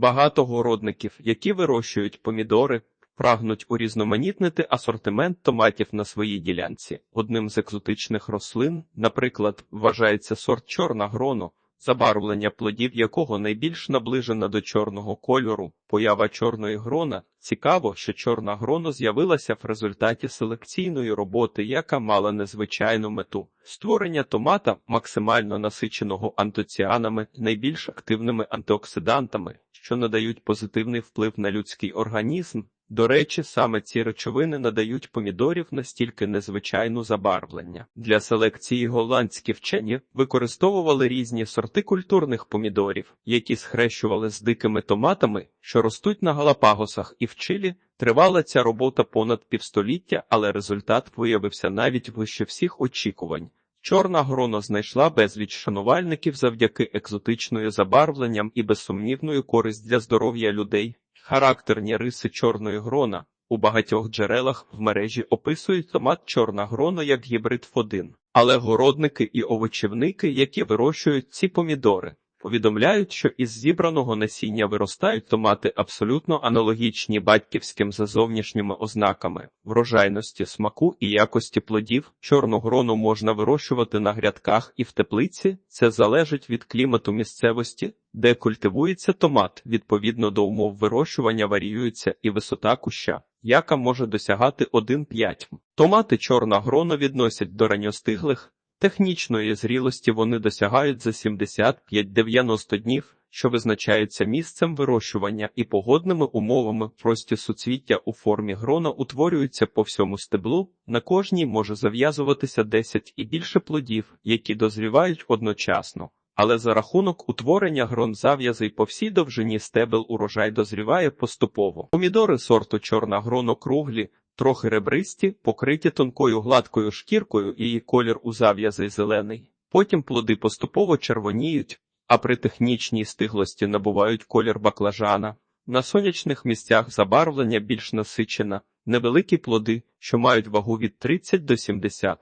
Багато городників, які вирощують помідори, прагнуть урізноманітнити асортимент томатів на своїй ділянці. Одним з екзотичних рослин, наприклад, вважається сорт чорна гроно, забарвлення плодів якого найбільш наближено до чорного кольору. Поява чорної грона. Цікаво, що чорна гроно з'явилася в результаті селекційної роботи, яка мала незвичайну мету створення томата, максимально насиченого антоціанами, найбільш активними антиоксидантами, що надають позитивний вплив на людський організм. До речі, саме ці речовини надають помідорів настільки незвичайну забарвлення. Для селекції голландські вчені використовували різні сорти культурних помідорів, які схрещували з дикими томатами, що ростуть на Галапагосах і в Чилі. Тривала ця робота понад півстоліття, але результат виявився навіть вище всіх очікувань. Чорна грона знайшла безліч шанувальників завдяки екзотичною забарвленням і безсумнівною користь для здоров'я людей. Характерні риси чорної грона у багатьох джерелах в мережі описують томат чорна грона як гібрид фодин. Але городники і овочівники, які вирощують ці помідори, повідомляють, що із зібраного насіння виростають томати абсолютно аналогічні батьківським за зовнішніми ознаками врожайності, смаку і якості плодів. Чорну грону можна вирощувати на грядках і в теплиці. Це залежить від клімату місцевості, де культивується томат. Відповідно до умов вирощування варіюється і висота куща. Яка може досягати 1,5. Томати чорна грона відносять до ранньостиглих, Технічної зрілості вони досягають за 75-90 днів, що визначаються місцем вирощування і погодними умовами. Прості суцвіття у формі грона утворюються по всьому стеблу. На кожній може зав'язуватися 10 і більше плодів, які дозрівають одночасно. Але за рахунок утворення грон зав'язей по всій довжині стебел урожай дозріває поступово. Помідори сорту чорна гроно круглі, трохи ребристі, покриті тонкою гладкою шкіркою, її колір у зав'язи зелений. Потім плоди поступово червоніють, а при технічній стиглості набувають колір баклажана. На сонячних місцях забарвлення більш насичене, невеликі плоди, що мають вагу від 30 до 70.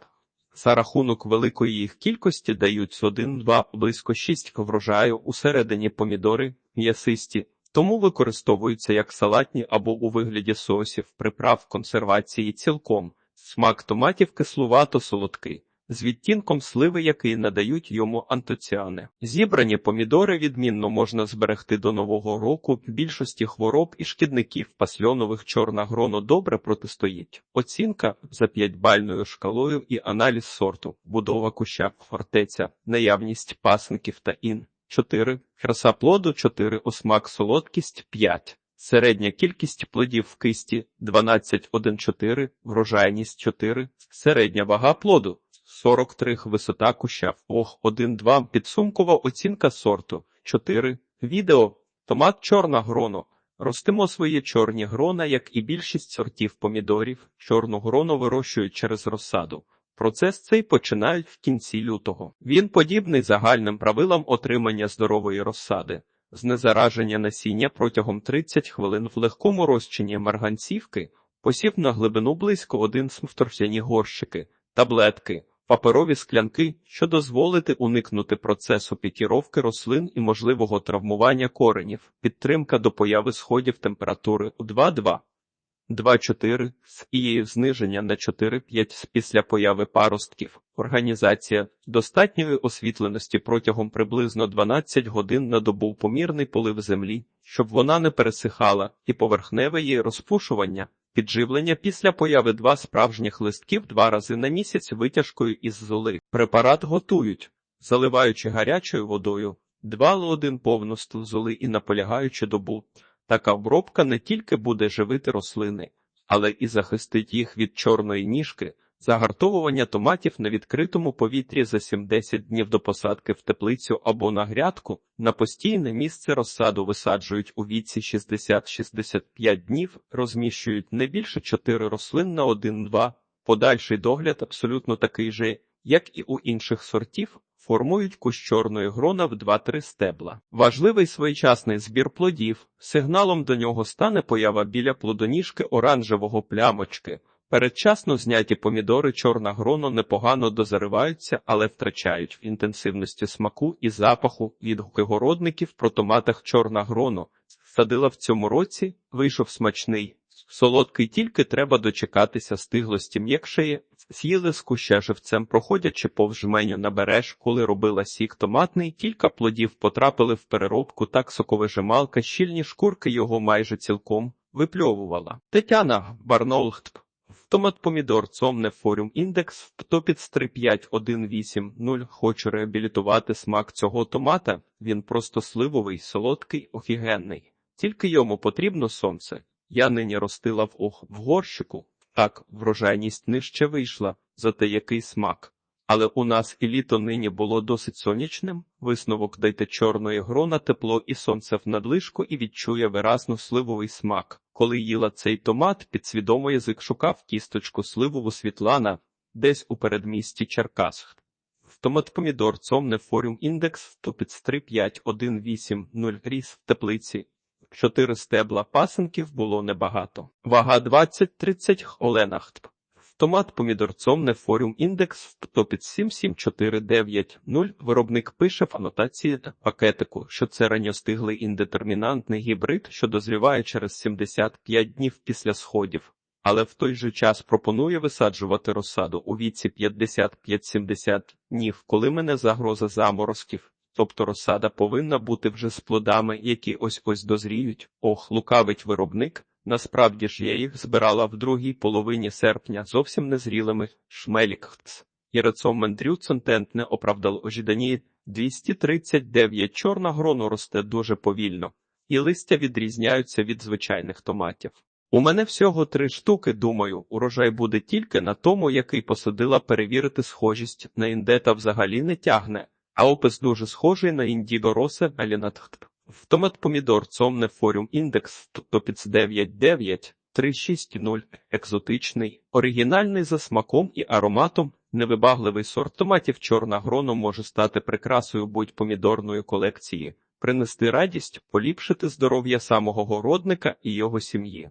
За рахунок великої їх кількості дають 1-2 близько 6 врожаю усередині помідори, м'ясисті, тому використовуються як салатні або у вигляді сосів, приправ консервації цілком. Смак томатів кислувато солодкий, з відтінком сливи, який надають йому антоціани. Зібрані помідори відмінно можна зберегти до нового року. Більшості хвороб і шкідників пасльонових чорна гроно добре протистоїть. Оцінка за п'ятибальною шкалою і аналіз сорту, будова куща, фортеця, наявність пасників та ін. 4. Краса плоду 4. Осмак солодкість 5. Середня кількість плодів в кисті 12,1,4, врожайність 4, середня вага плоду 43, висота куща, ох 1,2, підсумкова оцінка сорту 4. Відео Томат чорна гроно. Ростимо свої чорні грона, як і більшість сортів помідорів. Чорну грону вирощують через розсаду. Процес цей починають в кінці лютого. Він подібний загальним правилам отримання здорової розсади, знезараження насіння протягом 30 хвилин в легкому розчині марганцівки, посів на глибину близько 1 смвторфяні горщики, таблетки, паперові склянки, що дозволити уникнути процесу пікіровки рослин і можливого травмування коренів, підтримка до появи сходів температури у 2,2. 2,4 з і зниження на 4,5 після появи паростків. Організація достатньої освітленості протягом приблизно 12 годин на добу помірний полив землі, щоб вона не пересихала, і поверхневе її розпушування, підживлення після появи два справжніх листків два рази на місяць витяжкою із золи. Препарат готують, заливаючи гарячою водою, два один повну золи і наполягаючи добу. Така обробка не тільки буде живити рослини, але і захистить їх від чорної ніжки, загартовування томатів на відкритому повітрі за 70 днів до посадки в теплицю або на грядку, на постійне місце розсаду висаджують у віці 60-65 днів, розміщують не більше 4 рослин на 1-2, подальший догляд абсолютно такий же, як і у інших сортів, формують кущ чорної грона в 2-3 стебла. Важливий своєчасний збір плодів. Сигналом до нього стане поява біля плодоніжки оранжевого плямочки. Передчасно зняті помідори чорна гроно непогано дозариваються, але втрачають в інтенсивності смаку і запаху. Відгуки городників про томатах чорна гроно. Садила в цьому році, вийшов смачний. Солодкий тільки треба дочекатися стиглості м'якшеє. З'їли з куща живцем, проходячи повз жменю на береж, коли робила сік томатний, кілька плодів потрапили в переробку, так соковижималка, щільні шкурки його майже цілком випльовувала. Тетяна Барнолхт. Томат помідор цомне форум індекс топіц 35180 Хочу реабілітувати смак цього томата. Він просто сливовий, солодкий, офігенний. Тільки йому потрібно сонце. Я нині ростила в ох в горщику. Так, врожайність нижче вийшла, зате який смак. Але у нас і літо нині було досить сонячним. Висновок дайте чорної грона, тепло і сонце в надлишку і відчує виразно сливовий смак. Коли їла цей томат, підсвідомо язик шукав кісточку сливову Світлана, десь у передмісті Черкас. Томат помідор цомне форум індекс топіц 35180 ріс в теплиці. Чотири стебла пасенків було небагато. Вага 20-30 оленах. Томат помідор цомне форум індекс топіц 77490. Виробник пише в анотації пакетику, що це ранньостиглий індетермінантний гібрид, що дозріває через 75 днів після сходів. Але в той же час пропонує висаджувати розсаду у віці 55-70 днів, коли мене загроза заморозків. Тобто розсада повинна бути вже з плодами, які ось ось дозріють. Ох, лукавить виробник. Насправді ж я їх збирала в другій половині серпня зовсім незрілими шмелікхц. І рецом Дрюцентент не оправдал ожидані 239 чорна гроно росте дуже повільно, і листя відрізняються від звичайних томатів. У мене всього три штуки, думаю, урожай буде тільки на тому, який посадила перевірити схожість на індета взагалі не тягне, а опис дуже схожий на індіго росе алінатхт. В томат помідор цомне форум індекс топіц 99 360 екзотичний, оригінальний за смаком і ароматом, невибагливий сорт томатів чорна гроно може стати прикрасою будь-помідорної колекції, принести радість, поліпшити здоров'я самого городника і його сім'ї.